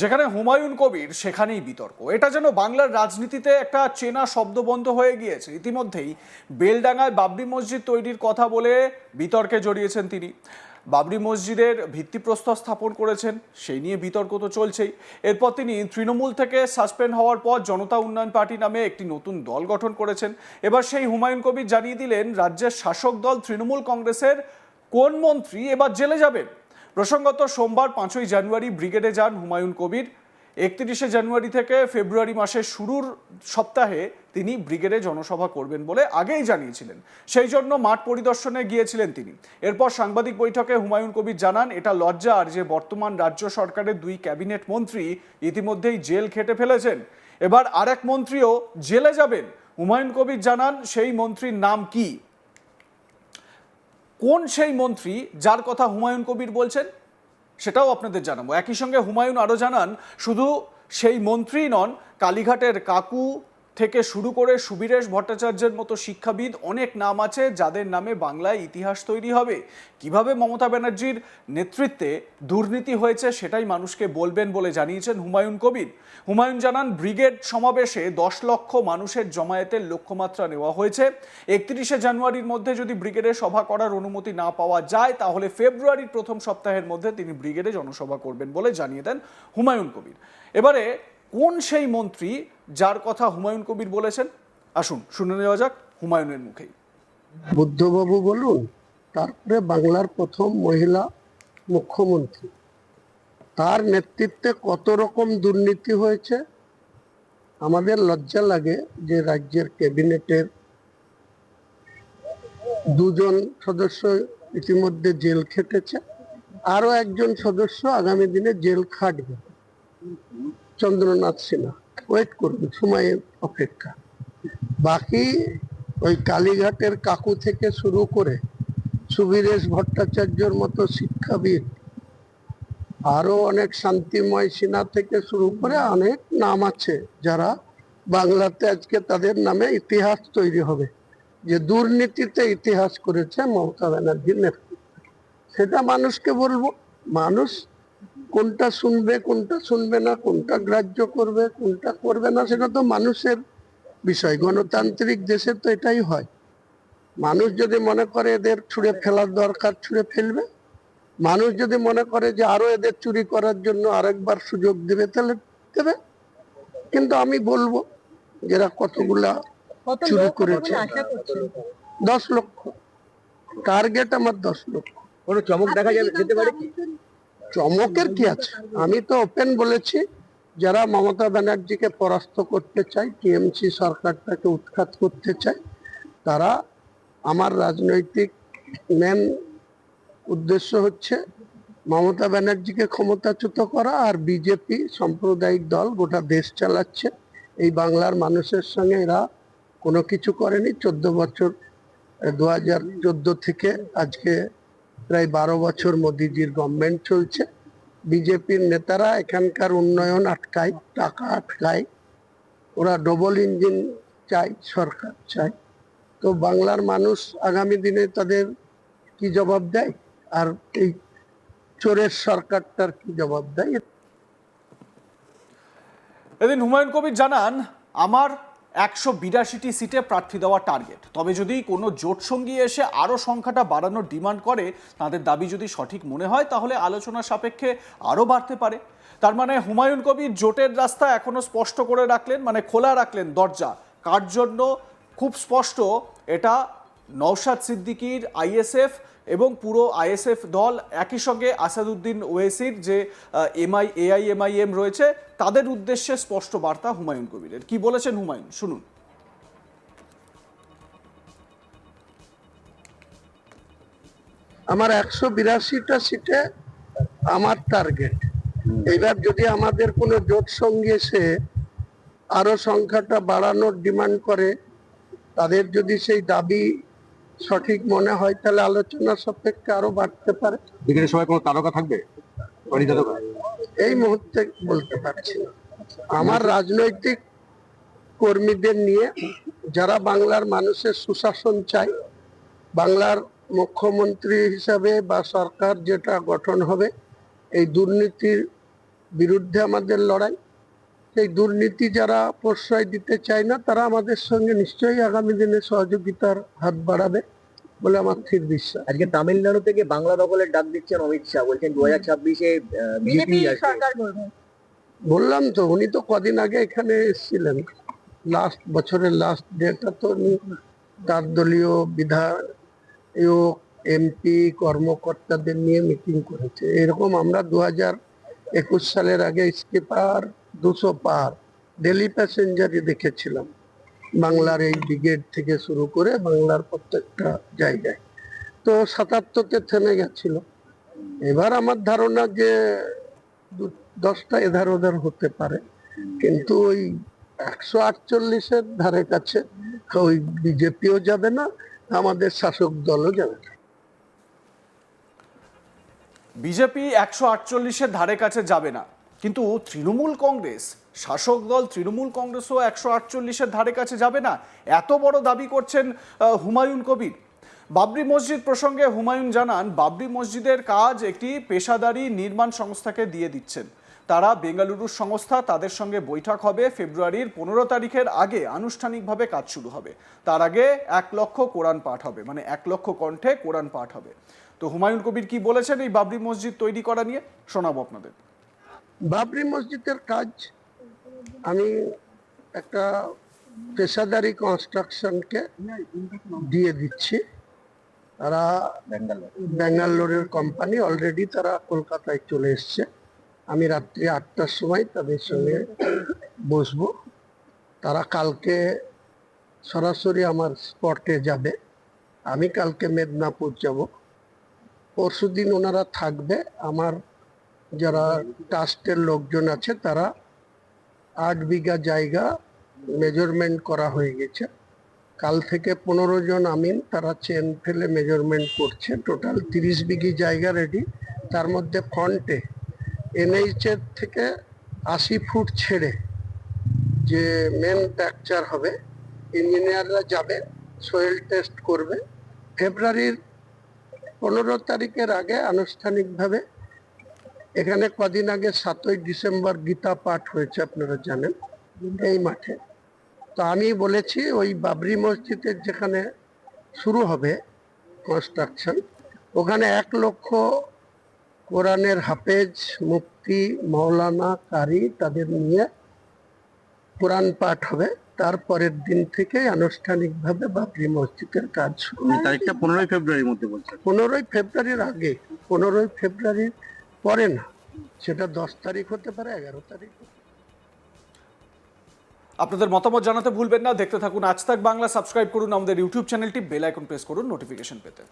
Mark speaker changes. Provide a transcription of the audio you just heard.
Speaker 1: যেখানে হুমায়ুন কবির, সেখানেই বিতর্ক। এটা যেন বাংলার রাজনীতিতে একটা চেনা শব্দবন্ধ হয়ে গিয়েছে। ইতিমধ্যেই বেলডাঙ্গায় বাবরি মসজিদ তৈরির কথা বলে বিতর্কে জড়িয়েছেন তিনি। বাবরি মসজিদের ভিত্তিপ্রস্তর স্থাপন করেছেন, সেই নিয়ে বিতর্ক তো চলছেই। এরপর তিনি তৃণমূল থেকে সাসপেন্ড হওয়ার পর জনতা উন্নয়ন পার্টি নামে একটি নতুন দল গঠন করেছেন। এবার সেই হুমায়ুন কবির জানিয়ে দিলেন, রাজ্যের শাসক দল তৃণমূল কংগ্রেসের কোন মন্ত্রী এবার জেলে যাবেন? প্রসঙ্গত, সোমবার পাঁচই জানুয়ারি ব্রিগেডে যান হুমায়ুন কবির। একত্রিশে জানুয়ারি থেকে ফেব্রুয়ারি মাসের শুরুর সপ্তাহে তিনি ব্রিগেডে জনসভা করবেন বলে আগেই জানিয়েছিলেন। সেই জন্য মাঠ পরিদর্শনে গিয়েছিলেন তিনি। এরপর সাংবাদিক বৈঠকে হুমায়ুন কবির জানান, এটা লজ্জার যে বর্তমান রাজ্য সরকারের দুই ক্যাবিনেট মন্ত্রী ইতিমধ্যেই জেল খেটে ফেলেছেন। এবার আরেক মন্ত্রীও জেলে যাবেন। হুমায়ুন কবির জানান, সেই মন্ত্রীর নাম কি? কোন সেই মন্ত্রী যার কথা হুমায়ুন কবির বলছেন? সেটাও আপনাদের জানাব। একই সঙ্গে হুমায়ুন আরও জানান, শুধু সেই মন্ত্রী নন, কালীঘাটের কাকু থেকে শুরু করে সুবীরেশ ভট্টাচার্যের মতো শিক্ষাবিদ অনেক নাম আছে যাদের নামে বাংলায় ইতিহাস তৈরি হবে। কীভাবে মমতা ব্যানার্জির নেতৃত্বে দুর্নীতি হয়েছে সেটাই মানুষকে বলবেন বলে জানিয়েছেন হুমায়ুন কবির। হুমায়ুন জানান, ব্রিগেড সমাবেশে দশ লক্ষ মানুষের জমায়েতের লক্ষ্যমাত্রা নেওয়া হয়েছে। একত্রিশে জানুয়ারির মধ্যে যদি ব্রিগেডে সভা করার অনুমতি না পাওয়া যায়, তাহলে ফেব্রুয়ারির প্রথম সপ্তাহের মধ্যে তিনি ব্রিগেডে জনসভা করবেন বলে জানিয়ে দেন হুমায়ুন কবির। এবারে কোন সেই মন্ত্রী যার কথা হুমায়ুন কবির বলেছেন। আসুন, শুনে নেওয়া যাক হুমায়ুনের মুখেই।
Speaker 2: বুদ্ধবাবু বলুন, তারপরে বাংলার প্রথম মহিলা মুখ্যমন্ত্রী। তার নেতৃত্বে কত রকম দুর্নীতি হয়েছে? আমাদের লজ্জা লাগে যে রাজ্যের ক্যাবিনেটের দুজন সদস্য ইতিমধ্যে জেল খেটেছে আরও একজন সদস্য আগামী দিনে জেল খাটবে। চন্দ্রনাথ সিনহা। ওয়েট করবে, সময়ের অপেক্ষা। বাকি ওই কালীঘাটের কাকু থেকে শুরু করে সুবীরেশ ভট্টাচার্যর মতো শিক্ষাবিদ আরও অনেক শান্তিময় সিনহা থেকে শুরু করে অনেক নাম আছে যারা বাংলাতে আজকে তাদের নামে ইতিহাস তৈরি হবে। যে দুর্নীতিতে ইতিহাস করেছে মমতা ব্যানার্জির নেতৃত্বে। সেটা মানুষকে বলব। মানুষ কোনটা শুনবে কোনটা শুনবে না কোনটা গ্রাহ্য করবে কোনটা করবে না সেটা তো মানুষের বিষয়। গণতান্ত্রিক দেশে তো এটাই হয়। মানুষ যদি মনে করে এদের ছুঁড়ে ফেলার দরকার ছুঁড়ে ফেলবে। মানুষ যদি মনে করে যে আরও এদের চুরি করার জন্য আরেকবার সুযোগ দেবে তাহলে দেবে। কিন্তু আমি বলব যারা কতগুলা চুরি করেছে। দশ লক্ষ। টার্গেট আমার দশ লক্ষ।
Speaker 3: কোনো চমক দেখা যাবে? যেতে পারে কি?
Speaker 2: চমকের কি আছে? আমি তো ওপেন বলেছি, যারা মমতা ব্যানার্জিকে পরাস্ত করতে চায়, টিএমসি সরকারটাকে উৎখাত করতে চায়, তারা আমার রাজনৈতিক মেন উদ্দেশ্য হচ্ছে মমতা ব্যানার্জিকে ক্ষমতাচ্যুত করা আর বিজেপি সাম্প্রদায়িক দল গোটা দেশ চালাচ্ছে। এই বাংলার মানুষের সঙ্গে এরা কোনো কিছু করেনি। চোদ্দ বছর দু হাজার চোদ্দ থেকে আজকে প্রায় বারো বছর মোদিজির গভর্নমেন্ট চলছে। বিজেপির নেতারা এখানকার উন্নয়ন আটকায়, টাকা আটকায়। ওরা ডবল ইঞ্জিন চাই সরকার চাই তো বাংলার মানুষ আগামী দিনে তাদের কি জবাব দেয়? আর এই চোরের সরকারটার কি জবাব দেয়?
Speaker 1: এদিন হুমায়ুন কবির জানান, আমার একশো বিরাশিটি সিটে প্রার্থী দেওয়ার টার্গেট তবে যদি কোনো জোট সঙ্গী এসে আরও সংখ্যাটা বাড়ানোর ডিমান্ড করে, তাদের দাবি যদি সঠিক মনে হয়, তাহলে আলোচনা সাপেক্ষে আরও বাড়তে পারে। তার মানে হুমায়ুন কবির জোটের রাস্তা এখনও স্পষ্ট করে রাখলেন মানে খোলা রাখলেন দরজা। কার জন্য? খুব স্পষ্ট, এটা নওশাদ সিদ্দিকির আইএসএফ এবং পুরো আইএসএফ দল একই সঙ্গে আসাদুদ্দিন ওয়েসির যে এমআই, এআই এআইএমআইএম রয়েছে, তাদের উদ্দেশ্যে স্পষ্ট বার্তা হুমায়ুন কবিরের। কি বলেছেন হুমায়ুন? শুনুন।
Speaker 2: আমার একশো বিরাশিটা সিটে আমার টার্গেট এবার যদি আমাদের কোনো জোট সঙ্গী এসে আরও সংখ্যাটা বাড়ানোর ডিমান্ড করে, তাদের যদি সেই দাবি সঠিক মনে হয় তাহলে আলোচনা সাপেক্ষে আরও বাড়তে পারে।
Speaker 3: বিকেলের সময় কোনো তারকা থাকবে?
Speaker 2: এই মুহূর্তে বলতে পারছি আমার রাজনৈতিক কর্মীদের নিয়ে যারা বাংলার মানুষের সুশাসন চায় বাংলার মুখ্যমন্ত্রী হিসাবে বা সরকার যেটা গঠন হবে এই দুর্নীতির বিরুদ্ধে আমাদের লড়াই। সেই দুর্নীতি যারা প্রশ্রয় দিতে চায় না তারা আমাদের সঙ্গে নিশ্চয়ই আগামী দিনে সহযোগিতার হাত বাড়াবে বলে আমার স্থির বিশ্বাস।
Speaker 4: আজকে তামিলনাড়ু থেকে বাংলা দখলের ডাক দিচ্ছেন অমিত শাহ বলছেন দু হাজার ছাব্বিশে বিজেপি
Speaker 2: বললাম তো উনি তো কদিন আগে এখানে এসেছিলেন। লাস্ট বছরের লাস্ট ডেটা তো উনি তার দলীয় বিধায়ক এমপি কর্মকর্তাদের নিয়ে মিটিং করেছে। এরকম আমরা দু হাজার একুশ সালের আগে স্কিপার দুশো পার। ডেলি প্যাসেঞ্জারই দেখেছিলাম। বাংলার এই ব্রিগেড থেকে শুরু করে বাংলার প্রত্যেকটা জায়গায়। তো সাতাত্তরতে থেমে গেছিল। এবার আমার ধারণা যে দশটা এধার ওধার হতে পারে। কিন্তু ওই একশো আটচল্লিশের ধারে কাছে ওই বিজেপিও যাবে না, আমাদের শাসক দলও যাবে না।
Speaker 1: বিজেপি একশো আটচল্লিশের ধারে কাছে যাবে না। কিন্তু তৃণমূল কংগ্রেস, শাসক দল তৃণমূল কংগ্রেসও একশো আটচল্লিশের ধারে কাছে যাবে না। এত বড় দাবি করছেন হুমায়ুন কবির। বাবরি মসজিদ প্রসঙ্গে হুমায়ুন জানান, বাবরি মসজিদের কাজ একটি পেশাদারি নির্মাণ সংস্থাকে দিয়ে দিচ্ছেন। তারা বেঙ্গালুরুর সংস্থা, তাদের সঙ্গে বৈঠক হবে, ফেব্রুয়ারির পনেরো তারিখের আগে আনুষ্ঠানিকভাবে কাজ শুরু হবে। তার আগে এক লক্ষ কোরআন পাঠ হবে মানে এক লক্ষ কণ্ঠে কোরআন পাঠ হবে। তো হুমায়ুন কবির কি বলেছেন এই বাবরি মসজিদ তৈরি করা নিয়ে? শোনাবো আপনাদের।
Speaker 2: বাবরি মসজিদের কাজ, আমি একটা পেশাদারি কনস্ট্রাকশনকে দিয়ে দিচ্ছি। তারা ব্যাঙ্গালোরের কোম্পানি অলরেডি তারা কলকাতায় চলে এসছে। আমি রাত্রি আটটার সময় তাদের সঙ্গে বসবো। তারা কালকে সরাসরি আমার স্পটে যাবে। আমি কালকে মেদিনীপুর যাব। পরশুদিন ওনারা থাকবে। আমার যারা ট্রাস্টের লোকজন আছে, তারা আট বিঘা জায়গা মেজারমেন্ট করা হয়ে গেছে। কাল থেকে পনেরো জন আমিন, তারা চেন ফেলে মেজারমেন্ট করছে। টোটাল তিরিশ বিঘি জায়গা রেডি তার মধ্যে ফ্রন্টে এনএইচ এর থেকে আশি ফুট ছেড়ে যে মেন স্ট্রাকচার হবে ইঞ্জিনিয়াররা যাবে সয়েল টেস্ট করবে। ফেব্রুয়ারির পনেরো তারিখের আগে আনুষ্ঠানিকভাবে এখানে কদিন আগে সাতই ডিসেম্বর গীতা পাঠ হয়েছে আপনারা জানেন এই মাঠে। তো আমি বলেছি ওই বাবরি মসজিদের যেখানে শুরু হবে কনস্ট্রাকশন ওখানে এক লক্ষ কোরআনের হাফেজ মুক্তি মৌলানা কারি তাদের নিয়ে কোরআন পাঠ হবে। তারপরের দিন থেকে আনুষ্ঠানিকভাবে বাবরি মসজিদের কাজ শুরু।
Speaker 3: তারিখটা পনেরোই ফেব্রুয়ারির মধ্যে
Speaker 2: পনেরোই ফেব্রুয়ারির আগে পনেরোই ফেব্রুয়ারির পরে না। সেটা দশ তারিখ হতে পারে, এগারো তারিখ
Speaker 1: আপনাদের মতামত জানাতে ভুলবেন না। দেখতে থাকুন আজ তাক বাংলা, সাবস্ক্রাইব করুন আমাদের ইউটিউব চ্যানেলটি, বেল আইকন প্রেস করুন নোটিফিকেশন পেতে।